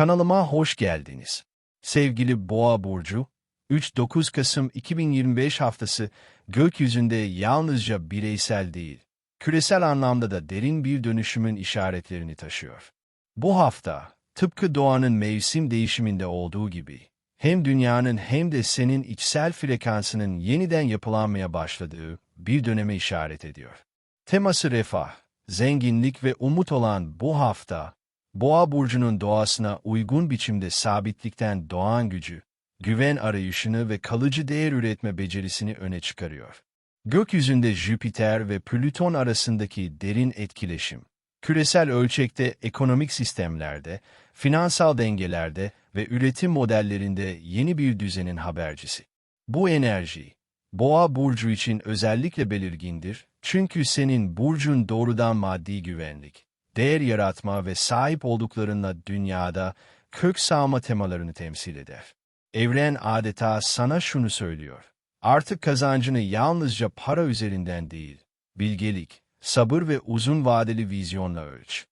Kanalıma hoş geldiniz. Sevgili Boğa Burcu, 3-9 Kasım 2025 haftası gökyüzünde yalnızca bireysel değil, küresel anlamda da derin bir dönüşümün işaretlerini taşıyor. Bu hafta, tıpkı doğanın mevsim değişiminde olduğu gibi, hem dünyanın hem de senin içsel frekansının yeniden yapılanmaya başladığı bir döneme işaret ediyor. Teması refah, zenginlik ve umut olan bu hafta, Boğa burcunun doğasına uygun biçimde sabitlikten doğan gücü, güven arayışını ve kalıcı değer üretme becerisini öne çıkarıyor. Gökyüzünde Jüpiter ve Plüton arasındaki derin etkileşim, küresel ölçekte ekonomik sistemlerde, finansal dengelerde ve üretim modellerinde yeni bir düzenin habercisi. Bu enerji, Boğa burcu için özellikle belirgindir çünkü senin burcun doğrudan maddi güvenlik, değer yaratma ve sahip olduklarınla dünyada kök sağma temalarını temsil eder. Evren adeta sana şunu söylüyor. Artık kazancını yalnızca para üzerinden değil, bilgelik, sabır ve uzun vadeli vizyonla ölç.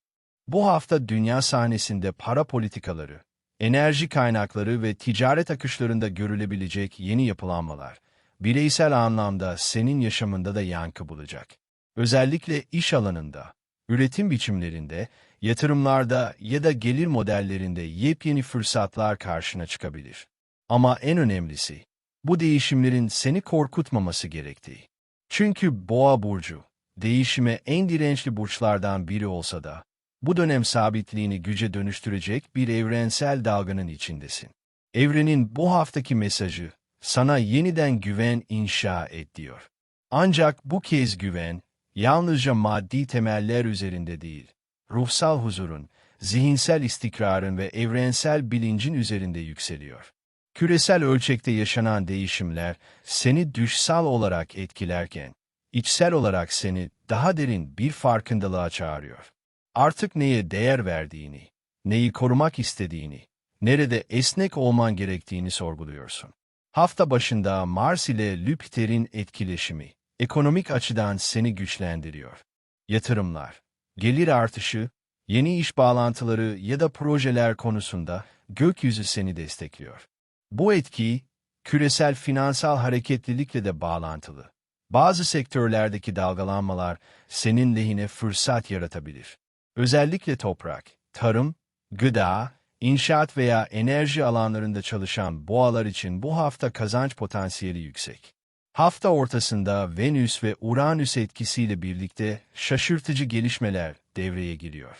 Bu hafta dünya sahnesinde para politikaları, enerji kaynakları ve ticaret akışlarında görülebilecek yeni yapılanmalar, bireysel anlamda senin yaşamında da yankı bulacak. Özellikle iş alanında, üretim biçimlerinde, yatırımlarda ya da gelir modellerinde yepyeni fırsatlar karşına çıkabilir. Ama en önemlisi, bu değişimlerin seni korkutmaması gerektiği. Çünkü Boğa burcu, değişime en dirençli burçlardan biri olsa da, bu dönem sabitliğini güce dönüştürecek bir evrensel dalganın içindesin. Evrenin bu haftaki mesajı, sana yeniden güven inşa et diyor. Ancak bu kez güven, yalnızca maddi temeller üzerinde değil, ruhsal huzurun, zihinsel istikrarın ve evrensel bilincin üzerinde yükseliyor. Küresel ölçekte yaşanan değişimler seni düşsal olarak etkilerken, içsel olarak seni daha derin bir farkındalığa çağırıyor. Artık neye değer verdiğini, neyi korumak istediğini, nerede esnek olman gerektiğini sorguluyorsun. Hafta başında Mars ile Jüpiter'in etkileşimi, ekonomik açıdan seni güçlendiriyor. Yatırımlar, gelir artışı, yeni iş bağlantıları ya da projeler konusunda gökyüzü seni destekliyor. Bu etki, küresel finansal hareketlilikle de bağlantılı. Bazı sektörlerdeki dalgalanmalar senin lehine fırsat yaratabilir. Özellikle toprak, tarım, gıda, inşaat veya enerji alanlarında çalışan boğalar için bu hafta kazanç potansiyeli yüksek. Hafta ortasında Venüs ve Uranüs etkisiyle birlikte şaşırtıcı gelişmeler devreye giriyor.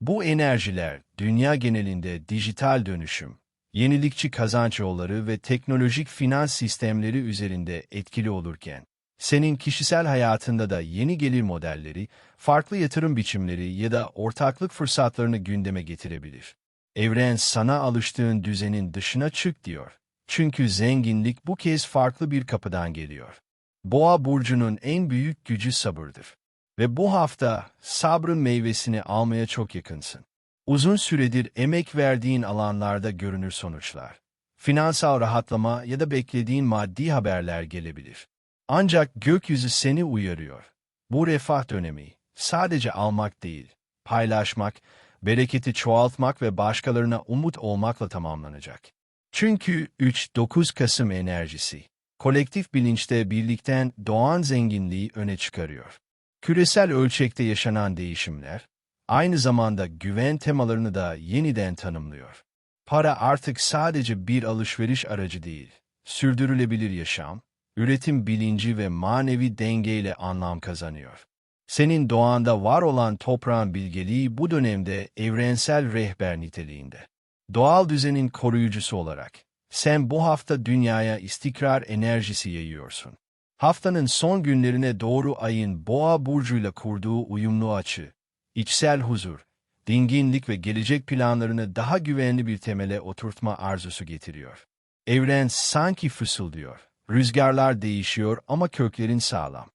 Bu enerjiler dünya genelinde dijital dönüşüm, yenilikçi kazanç yolları ve teknolojik finans sistemleri üzerinde etkili olurken, senin kişisel hayatında da yeni gelir modelleri, farklı yatırım biçimleri ya da ortaklık fırsatlarını gündeme getirebilir. Evren sana alıştığın düzenin dışına çık diyor. Çünkü zenginlik bu kez farklı bir kapıdan geliyor. Boğa burcunun en büyük gücü sabırdır. Ve bu hafta sabrın meyvesini almaya çok yakınsın. Uzun süredir emek verdiğin alanlarda görünür sonuçlar. Finansal rahatlama ya da beklediğin maddi haberler gelebilir. Ancak gökyüzü seni uyarıyor. Bu refah dönemi sadece almak değil, paylaşmak, bereketi çoğaltmak ve başkalarına umut olmakla tamamlanacak. Çünkü 3-9 Kasım enerjisi, kolektif bilinçte birlikten doğan zenginliği öne çıkarıyor. Küresel ölçekte yaşanan değişimler, aynı zamanda güven temalarını da yeniden tanımlıyor. Para artık sadece bir alışveriş aracı değil, sürdürülebilir yaşam, üretim bilinci ve manevi dengeyle anlam kazanıyor. Senin doğanda var olan toprağın bilgeliği bu dönemde evrensel rehber niteliğinde. Doğal düzenin koruyucusu olarak, sen bu hafta dünyaya istikrar enerjisi yayıyorsun. Haftanın son günlerine doğru ayın boğa burcuyla kurduğu uyumlu açı, içsel huzur, dinginlik ve gelecek planlarını daha güvenli bir temele oturtma arzusu getiriyor. Evren sanki fısıldıyor, rüzgarlar değişiyor ama köklerin sağlam.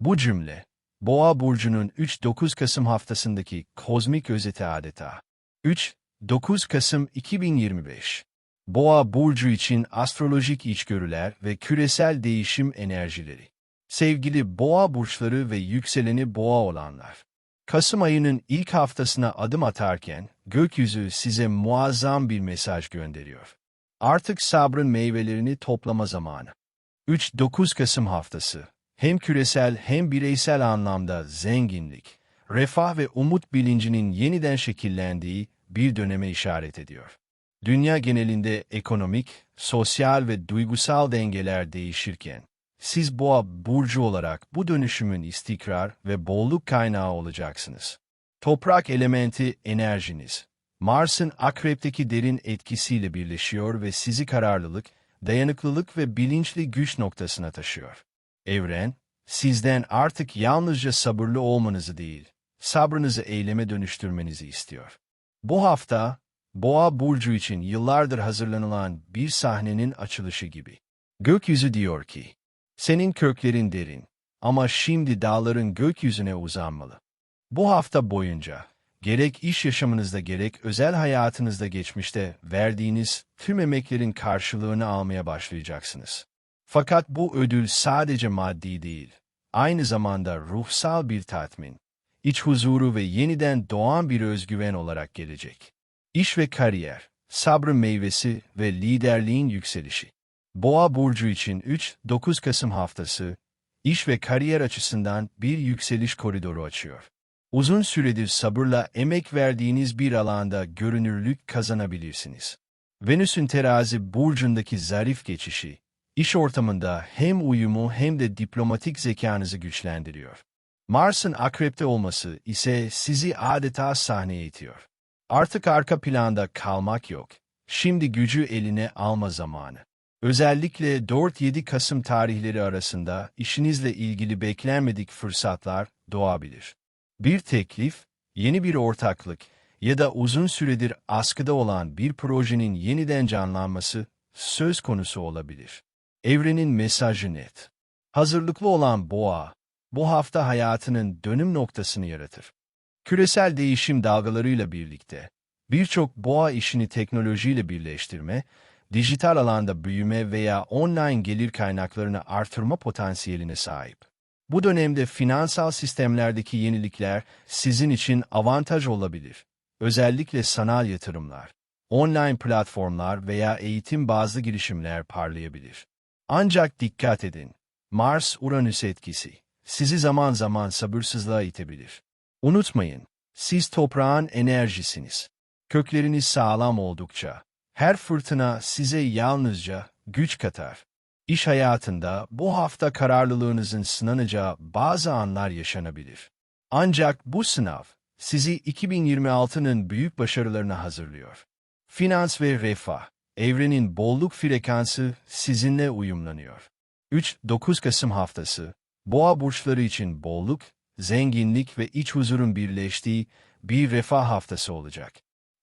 Bu cümle, Boğa burcunun 3-9 Kasım haftasındaki kozmik özeti adeta. 3-9 Kasım 2025 Boğa burcu için astrolojik içgörüler ve küresel değişim enerjileri. Sevgili boğa burçları ve yükseleni boğa olanlar. Kasım ayının ilk haftasına adım atarken gökyüzü size muazzam bir mesaj gönderiyor. Artık sabrın meyvelerini toplama zamanı. 3-9 Kasım haftası hem küresel hem bireysel anlamda zenginlik, refah ve umut bilincinin yeniden şekillendiği bir döneme işaret ediyor. Dünya genelinde ekonomik, sosyal ve duygusal dengeler değişirken, siz boğa burcu olarak bu dönüşümün istikrar ve bolluk kaynağı olacaksınız. Toprak elementi enerjiniz. Mars'ın akrepteki derin etkisiyle birleşiyor ve sizi kararlılık, dayanıklılık ve bilinçli güç noktasına taşıyor. Evren, sizden artık yalnızca sabırlı olmanızı değil, sabrınızı eyleme dönüştürmenizi istiyor. Bu hafta, Boğa Burcu için yıllardır hazırlanılan bir sahnenin açılışı gibi. Gökyüzü diyor ki, senin köklerin derin ama şimdi dağların gökyüzüne uzanmalı. Bu hafta boyunca, gerek iş yaşamınızda gerek özel hayatınızda geçmişte verdiğiniz tüm emeklerin karşılığını almaya başlayacaksınız. Fakat bu ödül sadece maddi değil, aynı zamanda ruhsal bir tatmin, iç huzuru ve yeniden doğan bir özgüven olarak gelecek. İş ve kariyer, sabrın meyvesi ve liderliğin yükselişi. Boğa burcu için 3-9 Kasım haftası, iş ve kariyer açısından bir yükseliş koridoru açıyor. Uzun süredir sabırla emek verdiğiniz bir alanda görünürlük kazanabilirsiniz. Venüs'ün terazi burcundaki zarif geçişi, iş ortamında hem uyumu hem de diplomatik zekanızı güçlendiriyor. Mars'ın akrepte olması ise sizi adeta sahneye itiyor. Artık arka planda kalmak yok. Şimdi gücü eline alma zamanı. Özellikle 4-7 Kasım tarihleri arasında işinizle ilgili beklenmedik fırsatlar doğabilir. Bir teklif, yeni bir ortaklık ya da uzun süredir askıda olan bir projenin yeniden canlanması söz konusu olabilir. Evrenin mesajı net. Hazırlıklı olan boğa, bu hafta hayatının dönüm noktasını yaratır. Küresel değişim dalgalarıyla birlikte, birçok boğa işini teknolojiyle birleştirme, dijital alanda büyüme veya online gelir kaynaklarını artırma potansiyeline sahip. Bu dönemde finansal sistemlerdeki yenilikler sizin için avantaj olabilir. Özellikle sanal yatırımlar, online platformlar veya eğitim bazlı girişimler parlayabilir. Ancak dikkat edin, Mars-Uranüs etkisi sizi zaman zaman sabırsızlığa itebilir. Unutmayın, siz toprağın enerjisiniz. Kökleriniz sağlam oldukça, her fırtına size yalnızca güç katar. İş hayatında bu hafta kararlılığınızın sınanacağı bazı anlar yaşanabilir. Ancak bu sınav sizi 2026'nın büyük başarılarına hazırlıyor. Finans ve refah, evrenin bolluk frekansı sizinle uyumlanıyor. 3-9 Kasım haftası, boğa burçları için bolluk, zenginlik ve iç huzurun birleştiği bir refah haftası olacak.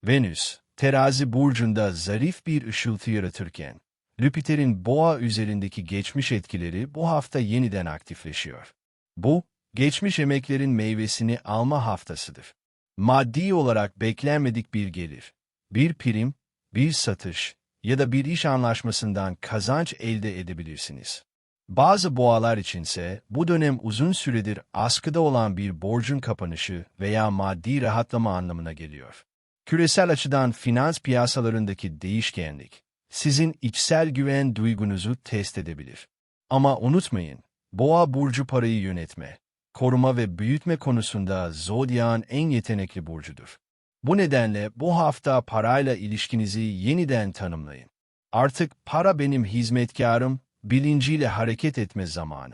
Venüs, terazi burcunda zarif bir ışıltı yaratırken, Jüpiter'in boğa üzerindeki geçmiş etkileri bu hafta yeniden aktifleşiyor. Bu, geçmiş emeklerin meyvesini alma haftasıdır. Maddi olarak beklenmedik bir gelir, bir prim, bir satış ya da bir iş anlaşmasından kazanç elde edebilirsiniz. Bazı boğalar içinse bu dönem uzun süredir askıda olan bir borcun kapanışı veya maddi rahatlama anlamına geliyor. Küresel açıdan finans piyasalarındaki değişkenlik, sizin içsel güven duygunuzu test edebilir. Ama unutmayın, boğa burcu parayı yönetme, koruma ve büyütme konusunda Zodyak'ın en yetenekli burcudur. Bu nedenle bu hafta parayla ilişkinizi yeniden tanımlayın. Artık para benim hizmetkarım, bilinciyle hareket etme zamanı.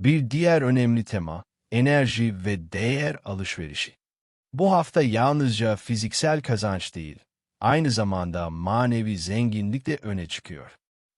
Bir diğer önemli tema, enerji ve değer alışverişi. Bu hafta yalnızca fiziksel kazanç değil, aynı zamanda manevi zenginlik de öne çıkıyor.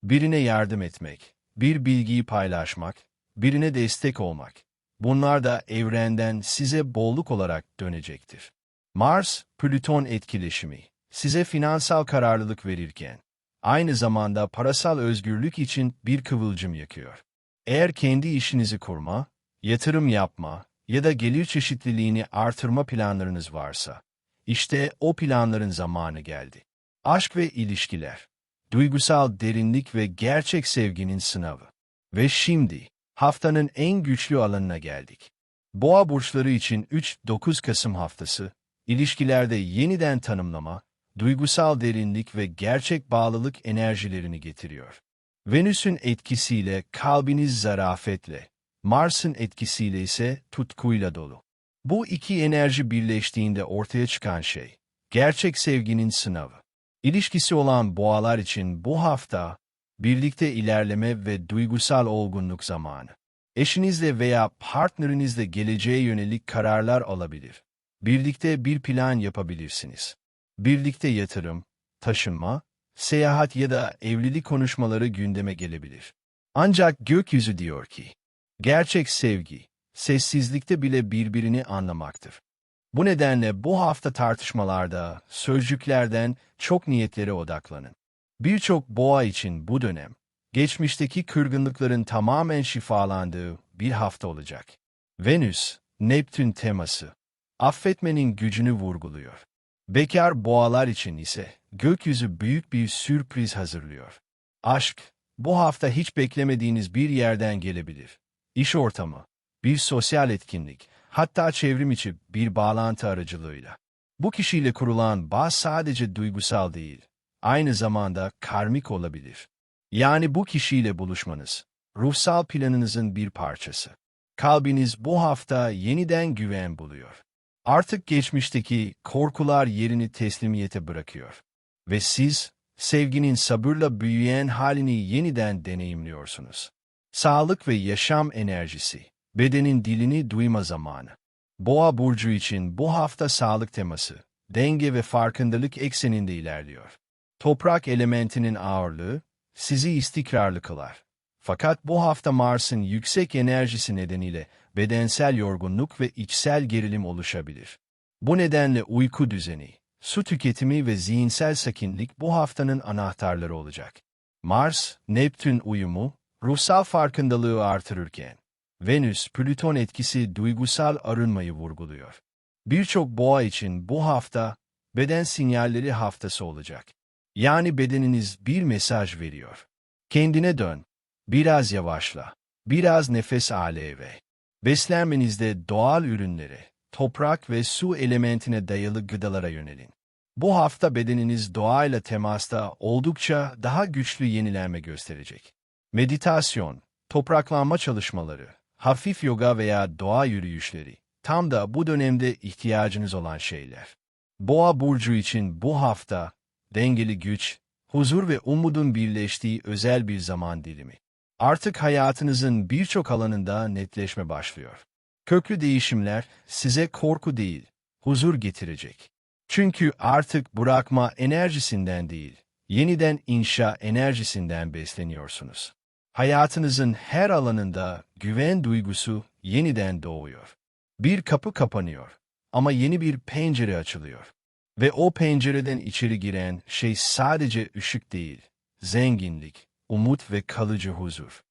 Birine yardım etmek, bir bilgiyi paylaşmak, birine destek olmak. Bunlar da evrenden size bolluk olarak dönecektir. Mars-Plüton etkileşimi size finansal kararlılık verirken, aynı zamanda parasal özgürlük için bir kıvılcım yakıyor. Eğer kendi işinizi kurma, yatırım yapma ya da gelir çeşitliliğini artırma planlarınız varsa, işte o planların zamanı geldi. Aşk ve ilişkiler, duygusal derinlik ve gerçek sevginin sınavı. Ve şimdi, haftanın en güçlü alanına geldik. Boğa burçları için 3-9 Kasım haftası, ilişkilerde yeniden tanımlama, duygusal derinlik ve gerçek bağlılık enerjilerini getiriyor. Venüs'ün etkisiyle kalbiniz zarafetle, Mars'ın etkisiyle ise tutkuyla dolu. Bu iki enerji birleştiğinde ortaya çıkan şey, gerçek sevginin sınavı. İlişkisi olan boğalar için bu hafta, birlikte ilerleme ve duygusal olgunluk zamanı. Eşinizle veya partnerinizle geleceğe yönelik kararlar alabilir. Birlikte bir plan yapabilirsiniz. Birlikte yatırım, taşınma, seyahat ya da evlilik konuşmaları gündeme gelebilir. Ancak gökyüzü diyor ki, gerçek sevgi, sessizlikte bile birbirini anlamaktır. Bu nedenle bu hafta tartışmalarda, sözcüklerden çok niyetlere odaklanın. Birçok boğa için bu dönem, geçmişteki kırgınlıkların tamamen şifalandığı bir hafta olacak. Venüs, Neptün teması, affetmenin gücünü vurguluyor. Bekar boğalar için ise gökyüzü büyük bir sürpriz hazırlıyor. Aşk, bu hafta hiç beklemediğiniz bir yerden gelebilir. İş ortamı, bir sosyal etkinlik, hatta çevrim içi bir bağlantı aracılığıyla. Bu kişiyle kurulan bağ sadece duygusal değil, aynı zamanda karmik olabilir. Yani bu kişiyle buluşmanız, ruhsal planınızın bir parçası. Kalbiniz bu hafta yeniden güven buluyor. Artık geçmişteki korkular yerini teslimiyete bırakıyor. Ve siz, sevginin sabırla büyüyen halini yeniden deneyimliyorsunuz. Sağlık ve yaşam enerjisi, bedenin dilini duyma zamanı. Boğa burcu için bu hafta sağlık teması, denge ve farkındalık ekseninde ilerliyor. Toprak elementinin ağırlığı, sizi istikrarlı kılar. Fakat bu hafta Mars'ın yüksek enerjisi nedeniyle bedensel yorgunluk ve içsel gerilim oluşabilir. Bu nedenle uyku düzeni, su tüketimi ve zihinsel sakinlik bu haftanın anahtarları olacak. Mars, Neptün uyumu, ruhsal farkındalığı artırırken, Venüs, Plüton etkisi duygusal arınmayı vurguluyor. Birçok boğa için bu hafta beden sinyalleri haftası olacak. Yani bedeniniz bir mesaj veriyor. Kendine dön, biraz yavaşla, biraz nefes al ve beslenmenizde doğal ürünlere, toprak ve su elementine dayalı gıdalara yönelin. Bu hafta bedeniniz doğayla temasta oldukça daha güçlü yenilenme gösterecek. Meditasyon, topraklanma çalışmaları, hafif yoga veya doğa yürüyüşleri, tam da bu dönemde ihtiyacınız olan şeyler. Boğa burcu için bu hafta dengeli güç, huzur ve umudun birleştiği özel bir zaman dilimi. Artık hayatınızın birçok alanında netleşme başlıyor. Köklü değişimler size korku değil, huzur getirecek. Çünkü artık bırakma enerjisinden değil, yeniden inşa enerjisinden besleniyorsunuz. Hayatınızın her alanında güven duygusu yeniden doğuyor. Bir kapı kapanıyor ama yeni bir pencere açılıyor. Ve o pencereden içeri giren şey sadece ışık değil, zenginlik, umut ve kalıcı huzur.